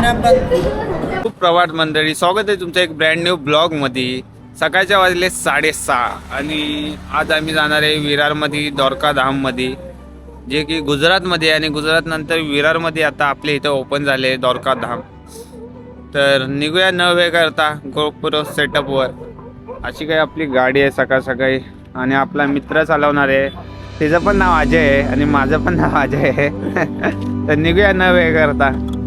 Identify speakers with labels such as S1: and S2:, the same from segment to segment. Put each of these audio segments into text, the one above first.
S1: खूप प्रवाट मंडळी स्वागत आहे तुमच्या एक ब्रँड न्यू ब्लॉगमध्ये सकाळच्या वाजले साडेसहा आणि आज आम्ही जाणार आहे विरारमध्ये दोरका धाममध्ये जे की गुजरातमध्ये आहे. आणि गुजरात नंतर विरारमध्ये आता आपल्या इथं ओपन झाले दोरका धाम. तर निघूया न वे करता गोपुर सेटअपवर अशी काही आपली गाडी आहे सकाळ सकाळी. आणि आपला मित्र चालवणार आहे. तिचं पण नाव अजय आहे आणि माझं पण नाव अजय आहे. तर निघूया न वे करता.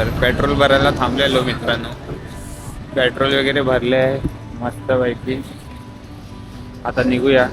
S1: तर पेट्रोल भरायला थांबलेलो मित्रांनो. पेट्रोल वगैरे भरले आहे मस्त पैकी आता निघूया.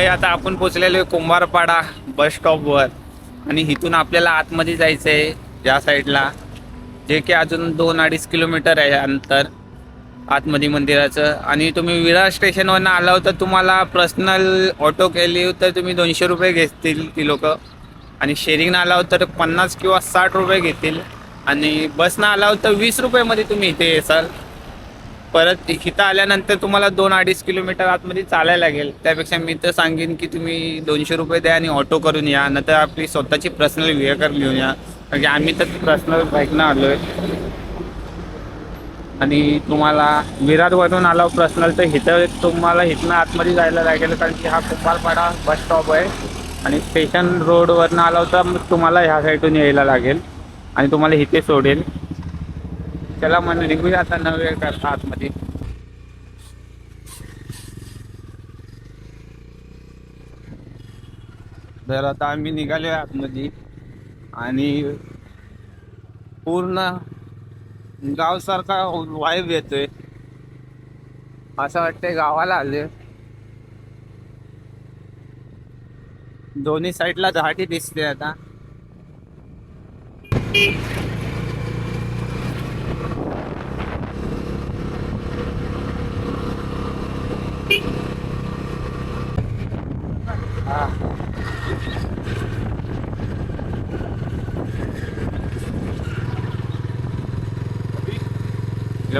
S1: आता आपण पोचलेलो आहे कुंभारपाडा बस स्टॉपवर आणि इथून आपल्याला आतमध्ये जायचं आहे या साईडला जे की अजून दोन अडीच किलोमीटर आहे अंतर आतमध्ये मंदिराचं. आणि तुम्ही विरार स्टेशनवरनं आला तर तुम्हाला पर्सनल ऑटो केली तर तुम्ही दोनशे रुपये घेतील ती लोक. आणि शेअरिंगनं आला तर पन्नास किंवा साठ रुपये घेतील. आणि बसनं आला तर वीस रुपयेमध्ये तुम्ही इथे येसाल. परत इथं आल्यानंतर तुम्हाला दोन अडीच किलोमीटर आतमध्ये चालायला लागेल. त्यापेक्षा मी तर सांगेन की तुम्ही दोनशे रुपये द्या आणि ऑटो करून या. नंतर आपली स्वतःची पर्सनल व्हेकल घेऊन या. कारण की आम्ही तर पर्सनल बाईकनं आलो आहे आणि तुम्हाला विरारवरून आलो पर्सनल तर इथं तुम्हाला इथनं आतमध्ये जायला लागेल. कारण की हा कुंभारपाडा बस स्टॉप आहे. आणि स्टेशन रोडवरनं आलो तर मग तुम्हाला ह्या साईडून यायला लागेल. आणि तुम्हाला इथे सोडेल. चला म्हणून निघूया आता नवे करता आतमध्ये. तर आता आम्ही निघालो आतमध्ये. आणि पूर्ण गावसारखा वाईब येतोय. असं वाटतंय गावाला आले दोन्ही साईडला झाडी दिसते आता. हा.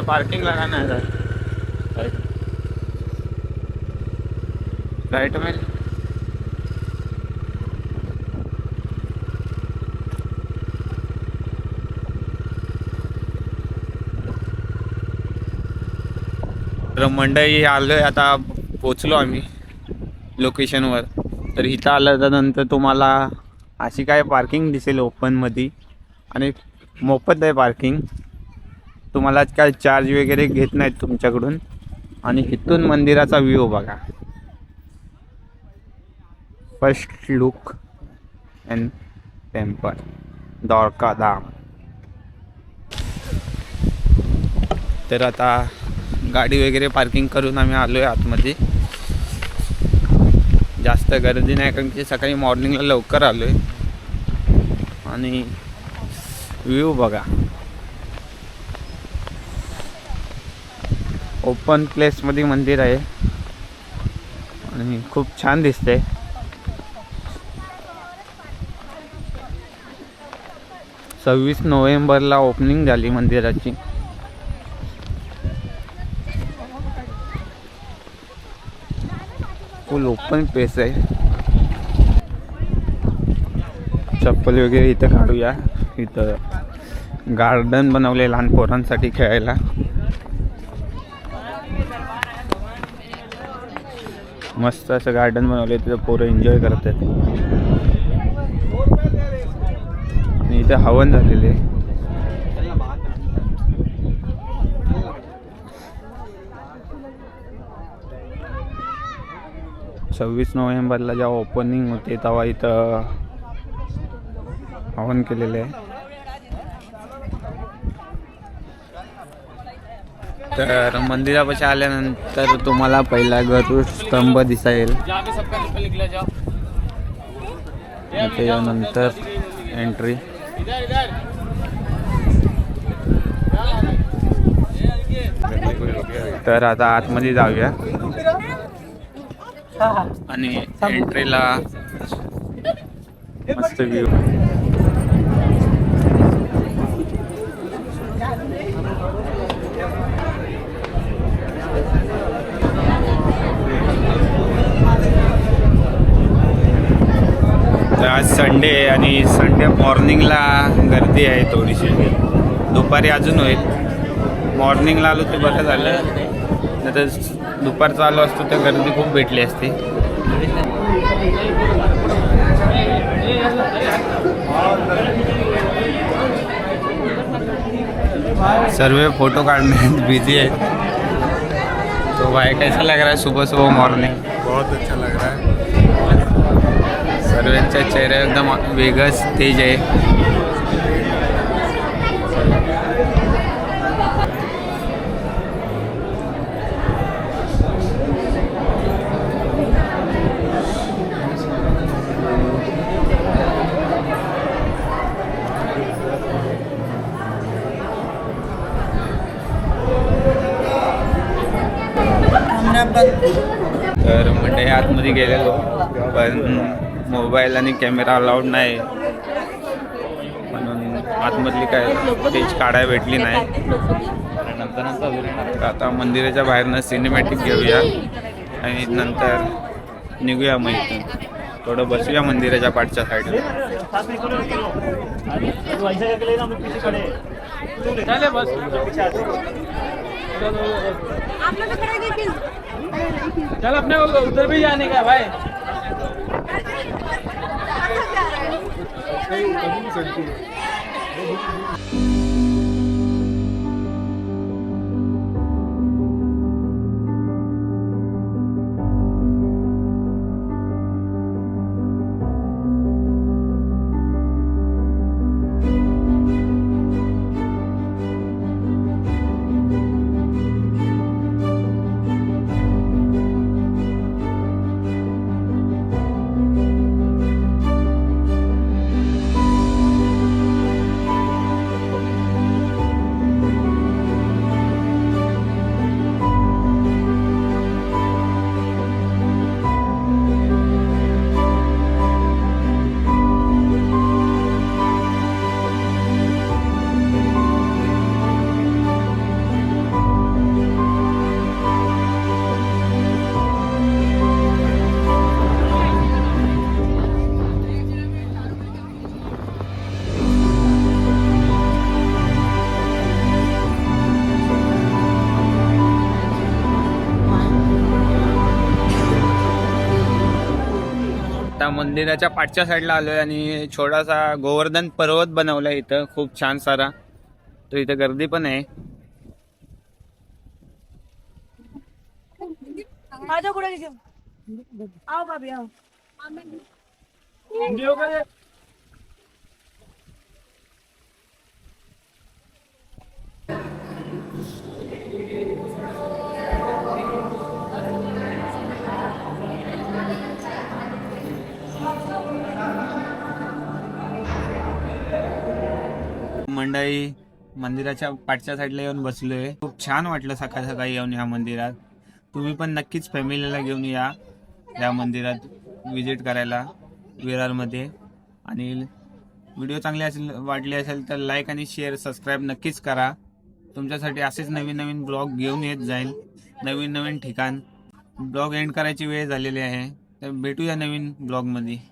S1: पार्किंग लगाना है सर राइट में तर मंडई आलोय आता पोचलो आम्ही लोकेशनवर तर इथं आल्यानंतर तुम्हाला अशी काय पार्किंग दिसेल ओपनमध्ये आणि मोफत आहे पार्किंग तुम्हाला काय चार्ज वगैरे घेत नाहीत तुमच्याकडून. आणि इथून मंदिराचा व्ह्यू बघा. First look and temple Dwarka Dham. तर आता गाडी वगैरे पार्किंग करून आम्ही आलो आहे आतमध्ये. जास्त गर्दी नाही कारण की सकाळी मॉर्निंगला लवकर आलो आहे आणि व्ह्यू बघा. ओपन प्लेसमध्ये मंदिर आहे. आणि खूप छान दिसते सव्वीस नोव्हेंबरला ओपनिंग झाली मंदिराची. फुल ओपन प्लेस आहे. चप्पल वगैरे इथं काढूया. इथं गार्डन बनवले लहान पोरांसाठी खेळायला. मस्त असं गार्डन बनवले तिथं पोरं एन्जॉय करतात. इथं हवन झालेले सव्वीस नोव्हेंबरला जेव्हा ओपनिंग होते तेव्हा इथं हवन केलेलं आहे. तर मंदिरापाशी आल्यानंतर तुम्हाला पहिला गरुड स्तंभ दिसाईल त्याच्यानंतर एंट्री तर आता आतमध्ये जाऊया. आणि एंट्रीला मस्त व्ह्यू आज संडे आणि संडे मॉर्निंगला गर्दी आहे थोडीशी. दुपारी अजून होईल. मॉर्निंगला आलो ते बरं झालं. नाही तर दुपारचा आलो असतो तर गर्दी खूप भेटली असती. सर्व फोटो काढण्यात बिझी आहेत तो भाई कैसा लग रहा है सुबह सुबह मॉर्निंग
S2: बहुत अच्छा लग रहा है।
S1: सर्वांच्या चेहरा एकदम वेगळंच तेज आहे. आतमध्ये गेलेलो पण मोबाईल आणि कॅमेरा अलाउड नाही. म्हणून आतमधली काय स्टेज काढाय भेटली नाही. नंतर नंतर आता मंदिराच्या बाहेरनं सिनेमॅटिक घेऊया. आणि नंतर निघूया मग इथून. थोडं बसूया मंदिराच्या पाठच्या साईडला
S3: चल अपने उधर भी जाने का भाई.
S1: आता मंदिराच्या पाठच्या साईडला आलोय आणि छोटासा गोवर्धन पर्वत बनवलाय इथं. खूप छान सारा. तो इथं गर्दी पण आहे.
S4: आजा कुठे घेऊ
S1: मंडळी मंदिराच्या पाठच्या साईडला येऊन बसलोय. खूप छान वाटलं सकाळ सकाळी येऊन या मंदिरात. तुम्ही पण नक्कीच फॅमिलीला घेऊन या या मंदिरात विजिट करायला विरारमध्ये. आणि व्हिडिओ चांगले असेल वाटले असेल तर लाईक आणि शेअर सबस्क्राईब नक्कीच करा. तुमच्यासाठी असेच नवीन नवीन ब्लॉग घेऊन येत जाईल. नवीन नवीन ठिकाण. ब्लॉग एंड करायची वेळ झालेली आहे. तर भेटूया नवीन ब्लॉगमध्ये